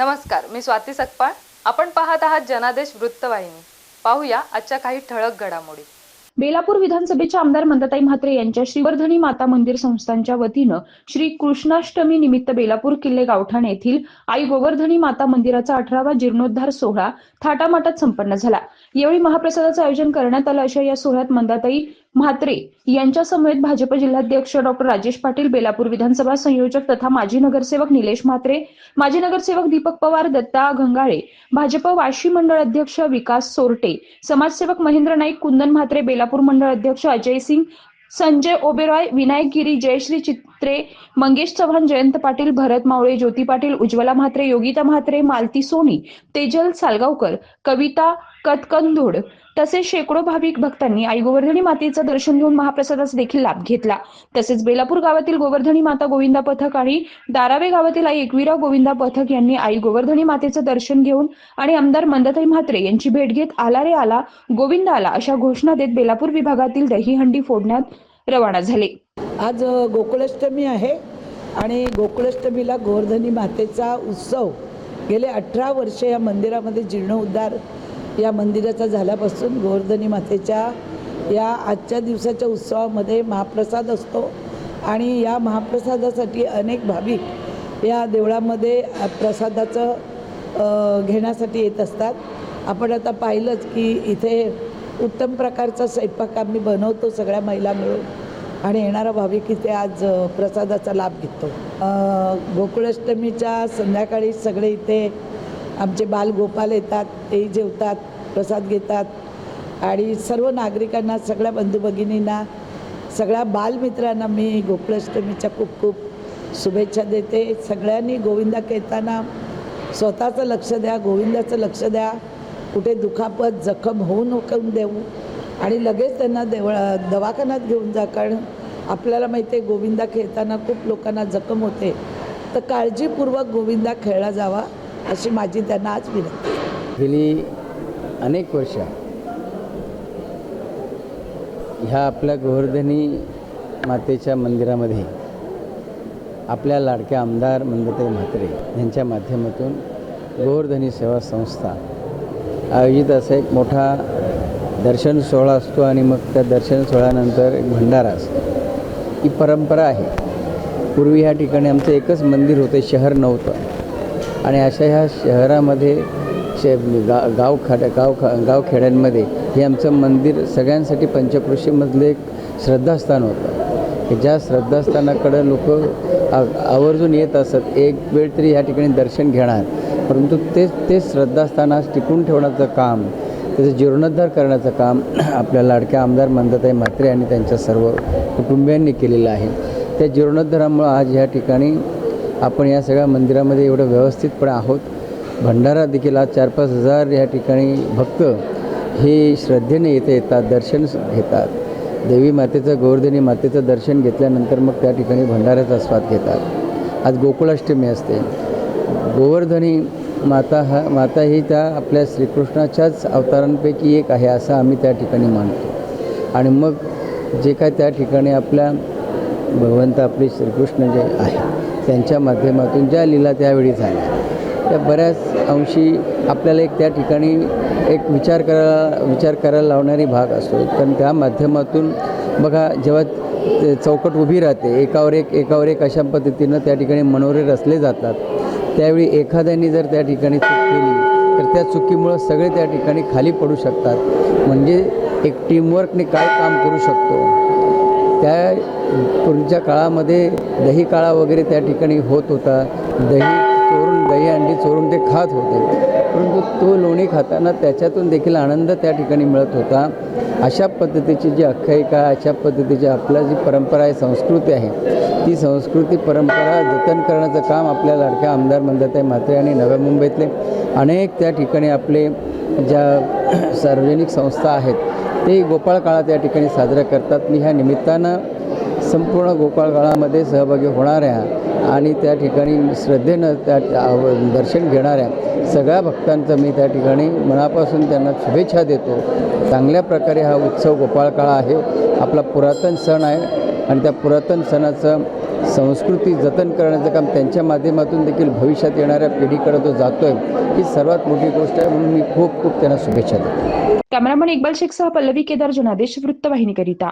नमस्कार मी स्वाती सकपाळ. आपण पाहत आहात जनादेश वृत्तवाहिनी. पाहूया आजच्या काही ठळक घडामोडी. बेलापूर विधानसभेच्या आमदार मंदाताई म्हात्रे यांच्या श्रीवर्धनी माता मंदिर संस्थांच्या वतीनं श्री कृष्णाष्टमी निमित्त बेलापूर किल्ले गावठाण येथील आई गोवर्धनी माता मंदिराचा अठरावा जीर्णोद्धार सोहळा थाटामाटात संपन्न झाला. यावेळी महाप्रसादाचं आयोजन करण्यात आलं अशा या सोहळ्यात मंदाताई म्हात्रे यांच्या समवेत भाजप जिल्हाध्यक्ष डॉक्टर राजेश पाटील बेलापूर विधानसभा संयोजक तथा माजी नगरसेवक निलेश म्हात्रे माजी नगरसेवक दीपक पवार दत्ता घंगाळे भाजप वाशी मंडळ अध्यक्ष विकास सोरटे समाजसेवक महेंद्र नाईक कुंदन म्हात्रे बेलापूर मंडळ अध्यक्ष अजय सिंग संजय ओबेरॉय विनायक गिरी जयश्री म्हात्रे मंगेश चव्हाण जयंत पाटील भरत मावळे ज्योती पाटील उज्ज्वला म्हात्रे योगिता म्हात्रे मालती सोनी तेजल सालगावकर कविता कतकंदोड तसेच शेकडो भाविक भक्तांनी आई गोवर्धनी मातेचं दर्शन घेऊन महाप्रसादाचा देखील लाभ घेतला. तसेच बेलापूर गावातील गोवर्धनी माता गोविंदा पथक आणि दारावे गावातील आई एकवीरा गोविंदा पथक यांनी आई गोवर्धनी मातेचं दर्शन घेऊन आणि आमदार मंदताई म्हात्रे यांची भेट घेत आला रे आला गोविंद आला अशा घोषणा देत बेलापूर विभागातील दहीहंडी फोडण्यात रवाना झाले. आज गोकुळाष्टमी आहे आणि गोकुळाष्टमीला गोवर्धनी मातेचा उत्सव गेले अठरा वर्षे या मंदिरामध्ये जीर्णोद्धार या मंदिराचा झाल्यापासून गोवर्धनी मातेच्या या आजच्या दिवसाच्या उत्सवामध्ये महाप्रसाद असतो. आणि या महाप्रसादासाठी अनेक भाविक या देवळामध्ये प्रसादाचं घेण्यासाठी येत असतात. आपण आता पाहिलंच की इथे उत्तम प्रकारचा स्वयंपाक आम्ही बनवतो सगळ्या महिला मिळून. आणि येणारा भाविक इथे आज प्रसादाचा लाभ घेतो. गोकुळाष्टमीच्या संध्याकाळी सगळे इथे आमचे बालगोपाल येतात तेही जेवतात प्रसाद घेतात आणि सर्व नागरिकांना सगळ्या बंधू भगिनींना सगळ्या बालमित्रांना मी गोकुळाष्टमीच्या खूप खूप शुभेच्छा देते. सगळ्यांनी गोविंदा खेळताना स्वतःचं लक्ष द्या गोविंदाचं लक्ष द्या. कुठे दुखापत जखम होऊ नको देऊ. आणि लगेच त्यांना देव दवाखान्यात घेऊन जा कारण आपल्याला माहिती आहे गोविंदा खेळताना खूप लोकांना जखम होते. तर काळजीपूर्वक गोविंदा खेळला जावा अशी माझी त्यांना आज विनंती. गेली अनेक वर्ष ह्या आपल्या गोवर्धनी मातेच्या मंदिरामध्ये आपल्या लाडक्या आमदार मंदताई म्हात्रे यांच्या माध्यमातून गोवर्धनी सेवा संस्था आयोजित असा एक मोठा दर्शन सोहळा असतो आणि मग त्या दर्शन सोहळ्यानंतर एक भंडारा असतो. ही परंपरा आहे. पूर्वी ह्या ठिकाणी आमचं एकच मंदिर होतं शहर नव्हतं. आणि अशा ह्या शहरामध्ये शे गा गाव खाड्या गाव खा गावखेड्यांमध्ये हे आमचं मंदिर सगळ्यांसाठी पंचकृषीमधलं एक श्रद्धास्थान होतं. की ज्या श्रद्धास्थानाकडं लोक आवर्जून येत असत एक वेळ तरी ह्या ठिकाणी दर्शन घेणार. परंतु तेच तेच श्रद्धास्थान आज टिकून ठेवण्याचं काम त्याचं जीर्णोद्धार करण्याचं काम आपल्या लाडक्या आमदार मंदताई म्हात्रे आणि त्यांच्या सर्व कुटुंबियांनी केलेलं आहे. त्या जीर्णोद्धारामुळं आज ह्या ठिकाणी आपण या सगळ्या मंदिरामध्ये एवढं व्यवस्थितपणे आहोत. भंडारा देखील आज चार पाच हजार या ठिकाणी भक्त हे श्रद्धेने येथे येतात दर्शन घेतात. देवी मातेचं गोवर्धनी मातेचं दर्शन घेतल्यानंतर मग त्या ठिकाणी भंडाऱ्याचा स्वाद घेतात. आज गोकुळाष्टमी असते. गोवर्धनी माता हा माता ही त्या आपल्या श्रीकृष्णाच्याच अवतारांपैकी एक आहे असं आम्ही त्या ठिकाणी मानतो. आणि मग जे काय त्या ठिकाणी आपल्या भगवंत आपले श्रीकृष्ण जे आहे त्यांच्या माध्यमातून ज्या लीला त्यावेळी झाल्या. त्या बऱ्याच अंशी आपल्याला एक त्या ठिकाणी एक विचार करायला विचार करायला लावणारी भाग असतो. कारण त्या माध्यमातून बघा जेव्हा ते चौकट उभी राहते एकावर एक एकावर एक अशा पद्धतीनं त्या ठिकाणी मनोरे रचले जातात. त्यावेळी एखाद्याने जर त्या ठिकाणी चूक केली तर त्या चुकीमुळं सगळे त्या ठिकाणी खाली पडू शकतात. म्हणजे एक टीमवर्कने काय काम करू शकतो? त्या पूर्वीच्या काळामध्ये दही काळा वगैरे त्या ठिकाणी होत होता. दही दही अंडी चोरून ते खात होते. परंतु तो लोणी खाताना त्याच्यातून देखील आनंद त्या ठिकाणी मिळत होता. अशा पद्धतीची जी आख्यायिका अशा पद्धतीची आपल्या जी परंपरा आहे संस्कृती आहे ती संस्कृती परंपरा जतन करण्याचं काम आपल्या लाडक्या आमदार मंदाताई म्हात्रे आणि नव्या मुंबईतले अनेक त्या ठिकाणी आपले ज्या सार्वजनिक संस्था आहेत ते गोपाळ काळात त्या ठिकाणी साजरा करतात. मी ह्या निमित्तानं संपूर्ण गोपाळ काळामध्ये सहभागी होणाऱ्या आणि त्या ठिकाणी श्रद्धेनं त्या दर्शन घेणाऱ्या सगळ्या भक्तांचं मी त्या ठिकाणी मनापासून त्यांना शुभेच्छा देतो. चांगल्या प्रकारे हा उत्सव गोपाळ काळा आहे. आपला पुरातन सण आहे आणि त्या पुरातन सणाचं संस्कृती जतन करण्याचं काम त्यांच्या माध्यमातून देखील भविष्यात येणाऱ्या पिढीकडे तो जातो आहे ही सर्वात मोठी गोष्ट आहे म्हणून मी खूप खूप त्यांना शुभेच्छा देतो. कॅमेरामन इक्बाल शेखसह पल्लवी केदार जनादेश वृत्तवाहिनीकरिता.